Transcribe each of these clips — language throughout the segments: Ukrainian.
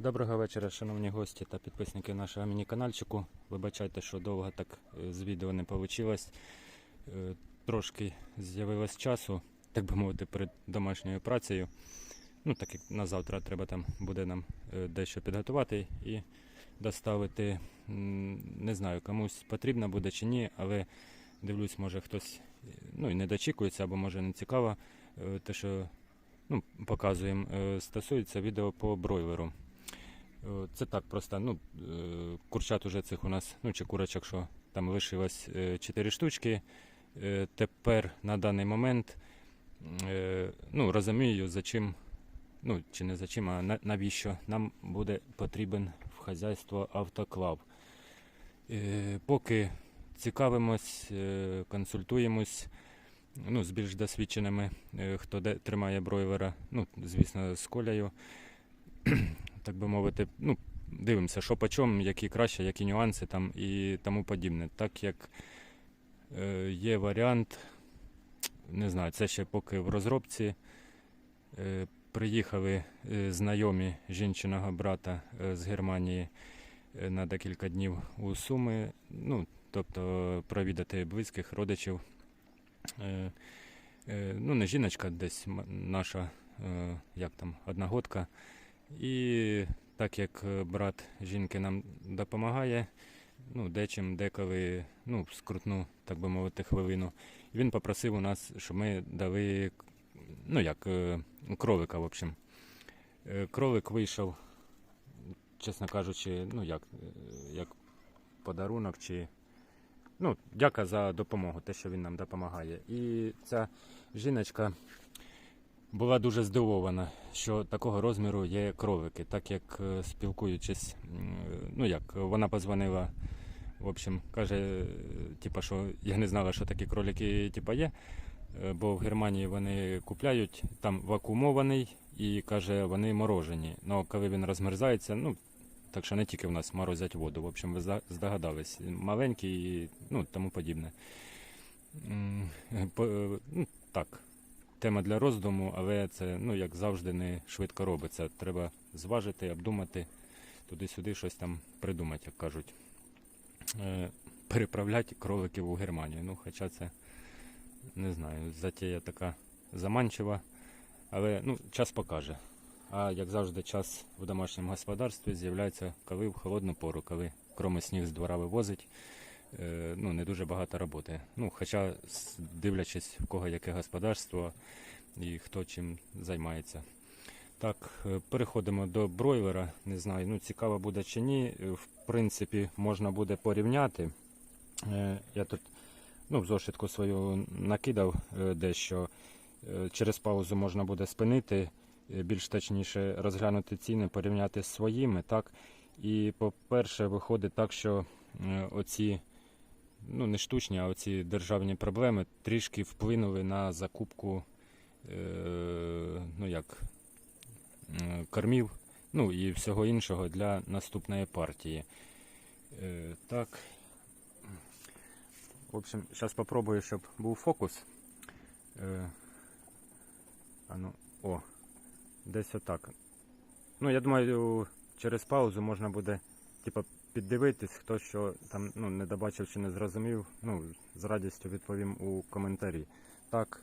Доброго вечора, шановні гості та підписники нашого міні-канальчику. Вибачайте, що довго так е, з відео не вийшло. Трошки з'явилось часу, так би мовити, перед домашньою працею. Ну, так як на завтра треба там буде нам е, дещо підготувати і доставити. Не знаю, комусь потрібно буде чи ні, але дивлюсь, може хтось е, ну, і не дочікується, або може не цікаво. е, Те, що ну, показуємо, е, стосується відео по бройлеру. Е, Це так просто, ну, е, курчат уже цих у нас, ну чи курочок, що там лишилось 4 штучки. Е, Тепер на даний момент ну, розумію, за чим, ну чи не за чим, а навіщо нам буде потрібен в хазяйство автоклав. Поки цікавимось, консультуємось ну, з більш досвідченими, хто де тримає бройлера, ну, звісно, з колею так би мовити, ну, дивимося, що по чому, які краще, які нюанси там і тому подібне. Так як е, є варіант, не знаю, це ще поки в розробці. Е, приїхали е, знайомі жінчиного брата е, з Германії е, на декілька днів у Суми, ну, тобто провідати близьких родичів. Ну, не жіночка, десь наша, як там, одногодка. І так як е, брат жінки нам допомагає, ну, дечим деколи, ну, скрутну, так би мовити, хвилину. І він попросив у нас, щоб ми дали, ну як, е, кролика, в общем. Е, Кролик вийшов, чесно кажучи, ну як, як подарунок чи. Ну, дяка за допомогу, те, що він нам допомагає. І ця жіночка була дуже здивована, що такого розміру є кролики, так як е, спілкуючись, ну як вона позвонила, в общем, каже, е, типа, що я не знала, що такі кролики типа, є, е, бо в Германії вони купляють там вакуумований і каже, вони морожені. Ну, коли він розмерзається, ну. Так що не тільки в нас морозять воду, в общем, ви здогадались. Маленький і ну, тому подібне. По- Ну, так, тема для роздуму, але це, ну, як завжди, не швидко робиться. Треба зважити, обдумати, туди-сюди щось там придумати, як кажуть. Е, переправляти кроликів у Германію. Ну, хоча це, не знаю, затія така заманчива, але ну, час покаже. А як завжди, час в домашньому господарстві з'являється коли в холодну пору, коли кроме сніг з двора вивозить, ну, не дуже багато роботи. Ну, хоча, дивлячись, в кого яке господарство і хто чим займається. Так, е, переходимо до бройлера. Не знаю, ну цікаво буде чи ні. Е, В принципі, можна буде порівняти. Е, Я тут ну, в зошитку свою накидав е, дещо. Е, Через паузу можна буде спинити, е, більш точніше розглянути ціни, порівняти з своїми. Так? І, по-перше, виходить так, що е, оці ну, не штучні, а оці державні проблеми трішки вплинули на закупку е, ну, як, кормів ну, і всього іншого для наступної партії. Е, так. В общем, зараз спробую, щоб був фокус. Е, а ну, о, десь отак. Ну, я думаю, через паузу можна буде типа, піддивитись, хто що там ну, не добачив чи не зрозумів. Ну, з радістю відповім у коментарі. Так,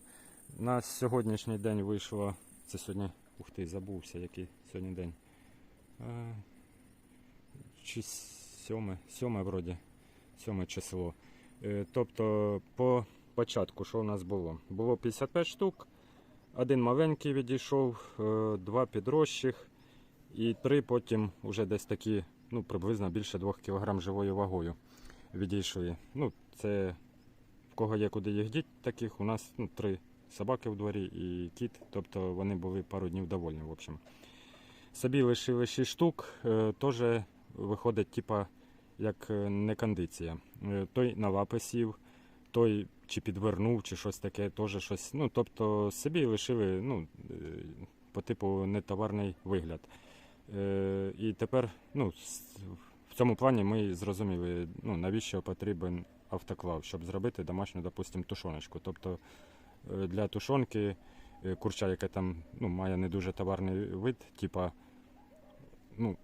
на сьогоднішній день вийшло. Це сьогодні. Ух ти, забувся, який сьогодні день. А, чи сьоме, сьоме вроді. Сьоме число. Е, тобто, по початку, що у нас було? Було 55 штук, один маленький відійшов, е, два підрощих і три потім вже десь такі, ну, приблизно більше 2 кг живою вагою відійшли. Ну, це в кого є куди їх діть таких, у нас ну, три собаки в дворі і кіт, тобто вони були пару днів довольні. В общем. Собі лишили 6 штук, е, теж виходить, типа, як е, не кондиція. Е, Той на лапи сів, той чи підвернув, чи щось таке, теж щось. Ну, тобто собі лишили ну, по типу нетоварний вигляд. Е, І тепер ну, в цьому плані ми зрозуміли, ну, навіщо потрібен автоклав, щоб зробити домашню, допустимо, тушоночку. Тобто е, для тушонки е, курча, яке там ну, має не дуже товарний вид, типа ну,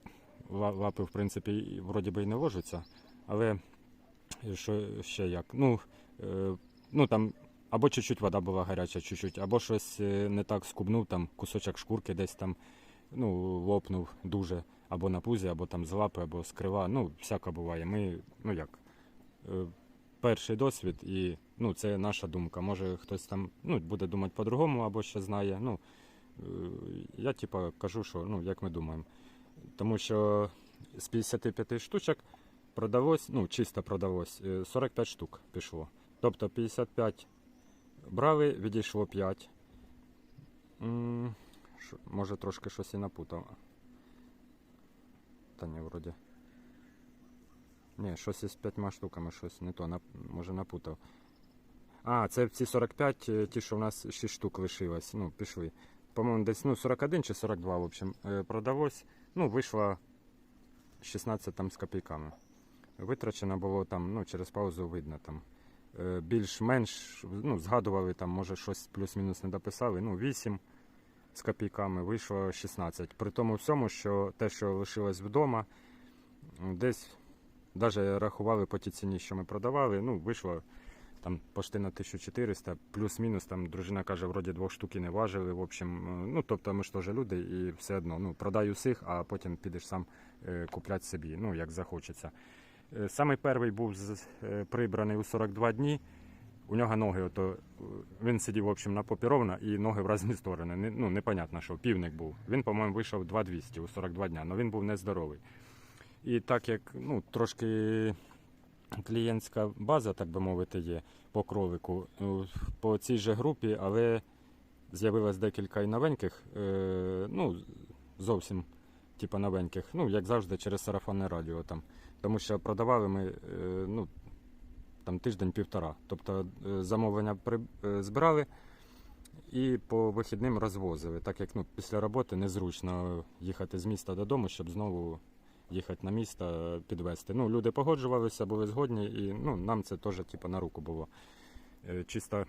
лапи, в принципі, вроді би і не ложаться, але що ще як? Ну, ну там або чуть-чуть вода була гаряча, чуть-чуть, або щось не так скубнув, там кусочок шкурки десь там ну, лопнув дуже, або на пузі, або там з лапи, або з крила. Ну, всяке буває. Ми, ну як, е, перший досвід, і ну, це наша думка. Може хтось там ну, буде думати по-другому, або ще знає. Ну, е, я типа кажу, що ну, як ми думаємо. Тому що з 55 штучок продалось, ну, чисто продалось, е, 45 штук пішло. Тобто 55 брали, відійшло 5. Може трошки щось і напутав. Та ні, вроді. Ні, щось із п'ятьма штуками, щось не то, може напутав. А, це ці 45, е, ті, що в нас 6 штук лишилось. Ну, пішли. По-моєму, десь ну, 41 чи 42, в общем, е, продалось. Ну, вийшло 16 там з копійками. Витрачено було там, ну, через паузу видно там. Е, Більш-менш, ну, згадували там, може, щось плюс-мінус не дописали. Ну, 8 з копійками, вийшло 16. При тому всьому, що те, що лишилось вдома, десь навіть рахували по тій ціні, що ми продавали, ну, вийшло там почти на 1400, плюс-мінус, там дружина каже, вроді двох штук і не важили. В общем, ну, тобто ми ж теж люди, і все одно, ну, продай усіх, а потім підеш сам е, купляти собі, ну, як захочеться. Е, Самий перший був з- е, прибраний у 42 дні. У нього ноги, ото, він сидів в общем, на попі ровно і ноги в різні сторони. Не, ну, непонятно, що півник був. Він, по-моєму, вийшов 2200 у 42 дня, але він був нездоровий. І так як ну, трошки клієнтська база, так би мовити, є по кролику, е, по цій же групі, але з'явилось декілька і новеньких, е, ну, зовсім типу новеньких, ну, як завжди, через сарафанне радіо там. Тому що продавали ми е, ну, там тиждень-півтора. Тобто е, замовлення е, збирали і по вихідним розвозили, так як ну, після роботи незручно їхати з міста додому, щоб знову їхати на місто підвезти. Ну, люди погоджувалися, були згодні, і ну, нам це теж типу, на руку було. Е, Чисто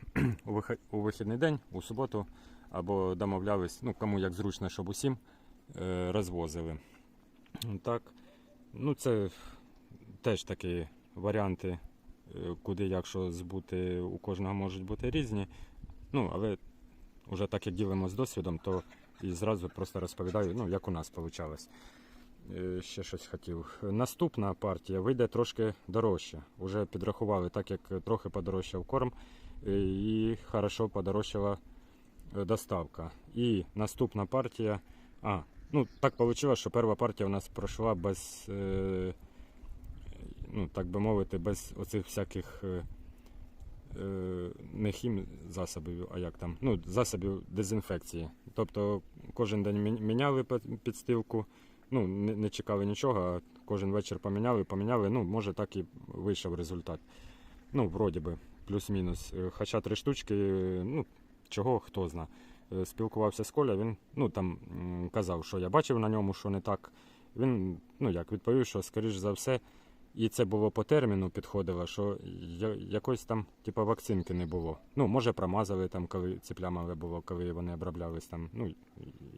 у вихідний день, у суботу, або домовлялись, ну, кому як зручно, щоб усім е, розвозили. Так, ну це теж такі варіанти, е, куди як що збути, у кожного можуть бути різні. Ну, але вже так як ділимо з досвідом, то і зразу просто розповідаю, ну, як у нас вийшло. Ще щось хотів. Наступна партія вийде трошки дорожче. Уже підрахували, так як трохи подорожчав корм е, і хорошо подорожчала е, доставка. І наступна партія. А, ну так вийшло, що перша партія у нас пройшла без, е, ну так би мовити, без оцих всяких е, е, не хім засобів, а як там, ну, засобів дезінфекції. Тобто кожен день міняли підстилку, ну, не, чекали нічого, а кожен вечір поміняли, поміняли. Ну, може так і вийшов результат. Ну, вроді би, плюс-мінус. Е, Хоча три штучки, ну, чого, хто зна. Спілкувався з Коля, він ну, там, казав, що я бачив на ньому, що не так. Він ну, як, відповів, що, скоріш за все, і це було по терміну, підходило, що я, якоїсь там, типу, вакцинки не було. Ну, може, промазали там, коли ціпля мале було, коли вони оброблялись там. Ну,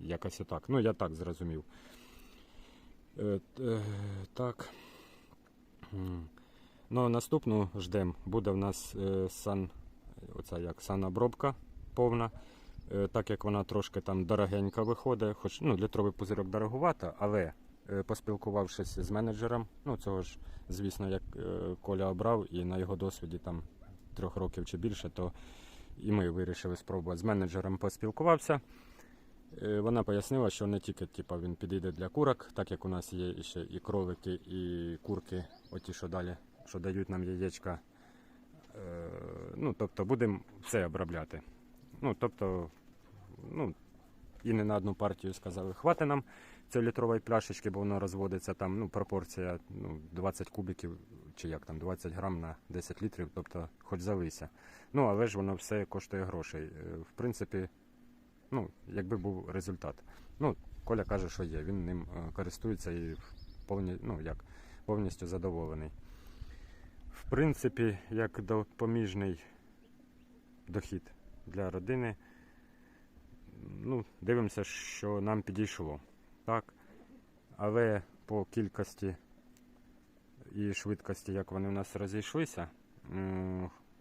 якось отак. Ну, я так зрозумів. Е, е, так. Ну, наступну ждемо. Буде в нас е, сан, оця як санобробка повна. Е, так як вона трошки там дорогенька виходить, хоч ну, літровий пузирок дороговато, але поспілкувавшись з менеджером, ну цього ж, звісно, як е, Коля обрав, і на його досвіді там трьох років чи більше, то і ми вирішили спробувати. З менеджером поспілкувався. Е, Вона пояснила, що не тільки типу, він підійде для курок, так як у нас є ще і кролики, і курки, оті, що далі, що дають нам яєчка. Е, Ну, тобто будемо все обробляти. Ну, тобто, ну, і не на одну партію сказали, хватить нам цієї літрової пляшечки, бо воно розводиться там, ну, пропорція ну, 20 кубиків, чи як там, 20 грам на 10 літрів, тобто хоч залися. Ну, але ж воно все коштує грошей. Е, В принципі, ну, якби був результат. Ну, Коля каже, що є, він ним е, користується і повні, ну, як, повністю задоволений. В принципі, як допоміжний дохід для родини, ну, дивимося, що нам підійшло. Так? Але по кількості і швидкості, як вони у нас розійшлися,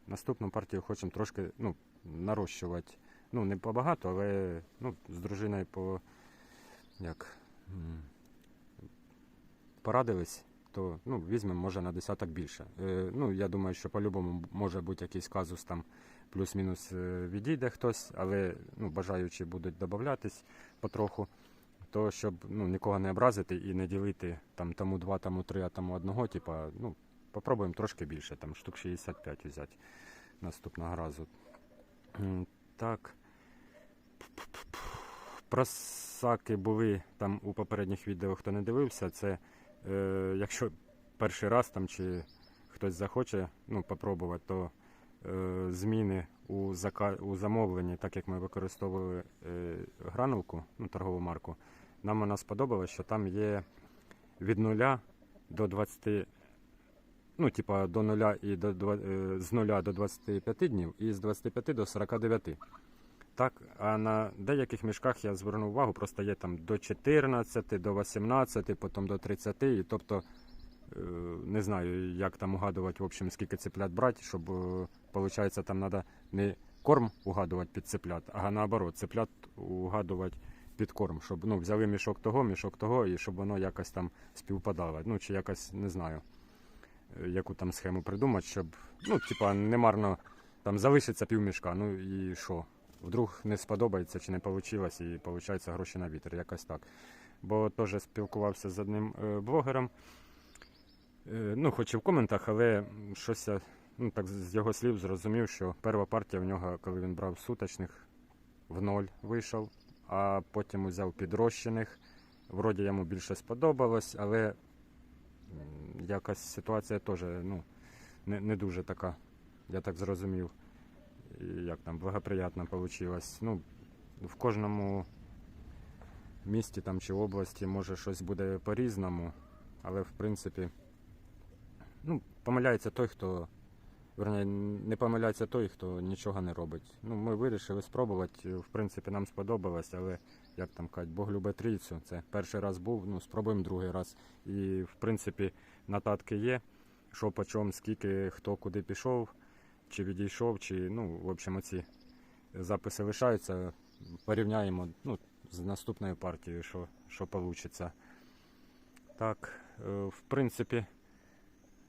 наступну партію хочемо трошки ну, нарощувати. Ну, не побагато, але ну, з дружиною по як порадились, то ну, візьмемо може на десяток більше. Е, ну, я думаю, що по-любому може бути якийсь казус там плюс-мінус е, відійде хтось, але ну, бажаючі будуть додатись потроху. То щоб ну, нікого не образити і не ділити там тому два, тому три, а тому одного, типа, ну, попробуємо трошки більше, там штук 65 взяти наступного разу. Так. Просаки були там у попередніх відео, хто не дивився, це е, якщо перший раз там чи хтось захоче ну, попробувати, то е, зміни у, зака... у замовленні, так як ми використовували е, гранулку, ну, торгову марку, нам вона сподобалась, що там є від 0 до 20, ну, типа до 0 і до, е, з 0 до 25 днів і з 25 до 49. Так, а на деяких мішках я звернув увагу, просто є там до 14, до 18, потім до 30, і тобто е, не знаю, як там угадувати, в общем, скільки цеплят брати, щоб, е, получається, там треба не корм угадувати під цеплят, а наоборот, цеплят угадувати під корм, щоб ну, взяли мішок того, мішок того, і щоб воно якось там співпадало. Ну, чи якось, не знаю, е, яку там схему придумати, щоб, ну, типа, не марно там залишиться півмішка, ну і що? Вдруг не сподобається чи не вийшло, і виходить гроші на вітер, якось так. Бо теж спілкувався з одним е, блогером, е, ну, хоч і в коментах, але щось я ну, так з його слів зрозумів, що перша партія в нього, коли він брав суточних, в ноль вийшов, а потім взяв підрощених. Вроді йому більше сподобалось, але якась ситуація теж ну, не, не дуже така, я так зрозумів. Як там благоприятно вийшло. Ну, в кожному місті там чи області може щось буде по-різному, але в принципі, ну, помиляється той, хто. Верні, не помиляється той, хто нічого не робить. Ну, ми вирішили спробувати. В принципі, нам сподобалось, але як там кажуть, Бог любить трійцю. Це перший раз був, ну, спробуємо другий раз. І в принципі, нотатки є, що по чому, скільки, хто куди пішов, чи відійшов, чи ну, в общем, оці записи лишаються. Порівняємо ну, з наступною партією, що, що вийде. Так, е, в принципі,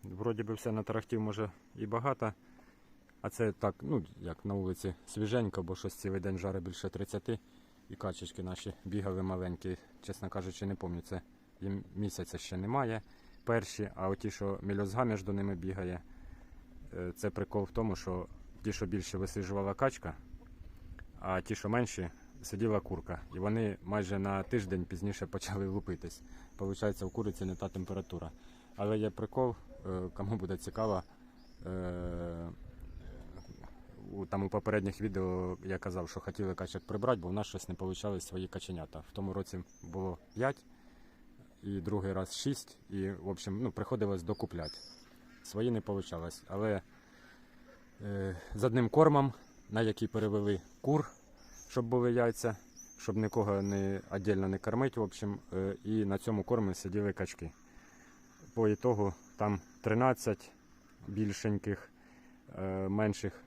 вроді би все на тарахтів може і багато. А це так, ну, як на вулиці, свіженько, бо щось цілий день жаре більше 30. І качечки наші бігали маленькі. Чесно кажучи, не пам'ятаю, це їм місяця ще немає. Перші, а оті, що мільозга між ними бігає, е, це прикол в тому, що ті, що більше висиджувала качка, а ті, що менші, сиділа курка. І вони майже на тиждень пізніше почали лупитись. Получається, у куриці не та температура. Але є прикол, кому буде цікаво. е, там у попередніх відео я казав, що хотіли качок прибрати, бо в нас щось не вийшли свої каченята. В тому році було 5 і другий раз 6, і в общем, ну, приходилось докупляти. Свої не вийшло. Але е, з одним кормом, на який перевели кур, щоб були яйця, щоб нікого не віддільно не кормити, в общем, е, і на цьому кормі сиділи качки. По ітогу там 13 більшеньких, е, менших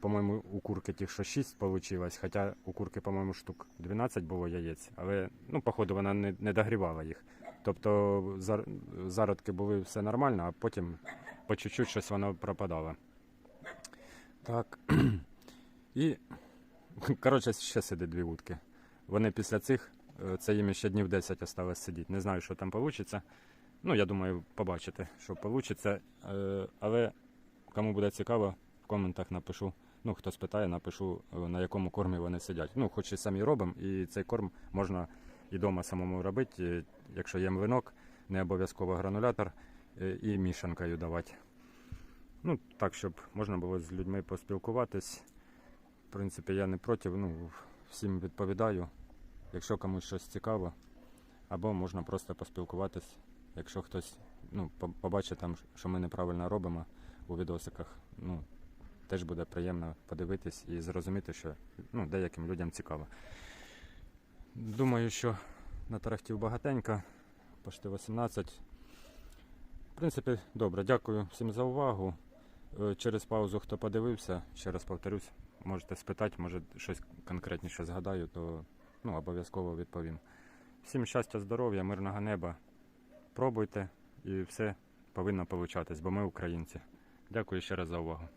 по-моєму, у курки тих, що 6 вийшло, хоча у курки, по-моєму, штук 12 було яєць, але ну, походу вона не, не догрівала їх. Тобто зародки були все нормально, а потім по чуть-чуть щось воно пропадало. Так. І, коротше, ще сидить дві утки. Вони після цих, е, це їм ще днів 10 осталось сидіти. Не знаю, що там вийде. Ну, я думаю, побачите, що вийде. Але кому буде цікаво, в коментах напишу. Ну, хто спитає, напишу, на якому кормі вони сидять. Ну, хоч і самі робимо, і цей корм можна і вдома самому робити, якщо є млинок, не обов'язково гранулятор е, і мішанкою давати. Ну, так, щоб можна було з людьми поспілкуватись. В принципі, я не проти, ну, всім відповідаю. Якщо комусь щось цікаво, або можна просто поспілкуватись, якщо хтось ну, побачить там, що ми неправильно робимо у відосиках. Ну, теж буде приємно подивитись і зрозуміти, що ну, деяким людям цікаво. Думаю, що на тарахтів багатенько. почти 18. В принципі, добре, дякую всім за увагу. Е, Через паузу, хто подивився, ще раз повторюсь, можете спитати, може щось конкретніше згадаю, то ну, обов'язково відповім. Всім щастя, здоров'я, мирного неба. Пробуйте і все повинно получатись, бо ми українці. Дякую ще раз за увагу.